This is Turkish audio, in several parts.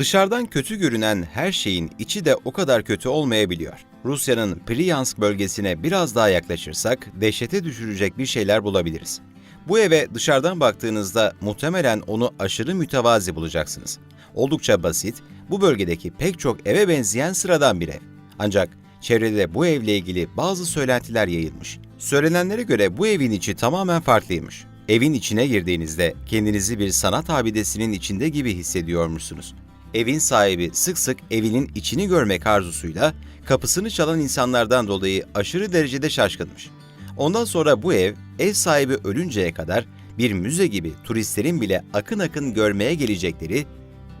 Dışarıdan kötü görünen her şeyin içi de o kadar kötü olmayabiliyor. Rusya'nın Bryansk bölgesine biraz daha yaklaşırsak dehşete düşürecek bir şeyler bulabiliriz. Bu eve dışarıdan baktığınızda muhtemelen onu aşırı mütevazi bulacaksınız. Oldukça basit, bu bölgedeki pek çok eve benzeyen sıradan bir ev. Ancak çevrede bu evle ilgili bazı söylentiler yayılmış. Söylenenlere göre bu evin içi tamamen farklıymış. Evin içine girdiğinizde kendinizi bir sanat abidesinin içinde gibi hissediyormuşsunuz. Evin sahibi sık sık evinin içini görmek arzusuyla kapısını çalan insanlardan dolayı aşırı derecede şaşkınmış. Ondan sonra bu ev, ev sahibi ölünceye kadar bir müze gibi turistlerin bile akın akın görmeye gelecekleri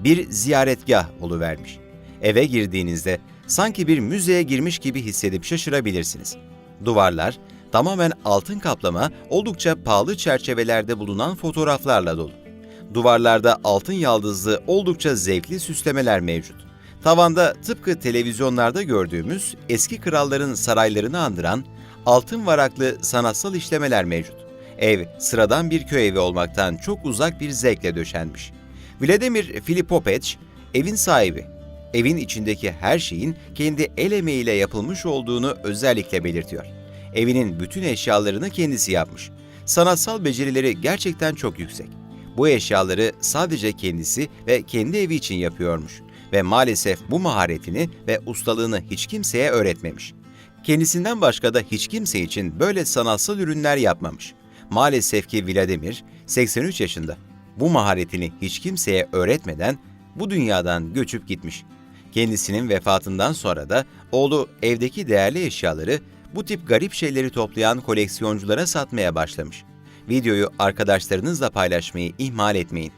bir ziyaretgah oluvermiş. Eve girdiğinizde sanki bir müzeye girmiş gibi hissedip şaşırabilirsiniz. Duvarlar tamamen altın kaplama, oldukça pahalı çerçevelerde bulunan fotoğraflarla dolu. Duvarlarda altın yaldızlı oldukça zevkli süslemeler mevcut. Tavanda tıpkı televizyonlarda gördüğümüz eski kralların saraylarını andıran altın varaklı sanatsal işlemeler mevcut. Ev sıradan bir köy evi olmaktan çok uzak bir zevkle döşenmiş. Vladimir Filipovic evin sahibi. Evin içindeki her şeyin kendi el emeğiyle yapılmış olduğunu özellikle belirtiyor. Evinin bütün eşyalarını kendisi yapmış. Sanatsal becerileri gerçekten çok yüksek. Bu eşyaları sadece kendisi ve kendi evi için yapıyormuş ve maalesef bu maharetini ve ustalığını hiç kimseye öğretmemiş. Kendisinden başka da hiç kimse için böyle sanatsal ürünler yapmamış. Maalesef ki Vladimir 83 yaşında. Bu maharetini hiç kimseye öğretmeden bu dünyadan göçüp gitmiş. Kendisinin vefatından sonra da oğlu evdeki değerli eşyaları bu tip garip şeyleri toplayan koleksiyonculara satmaya başlamış. Videoyu arkadaşlarınızla paylaşmayı ihmal etmeyin.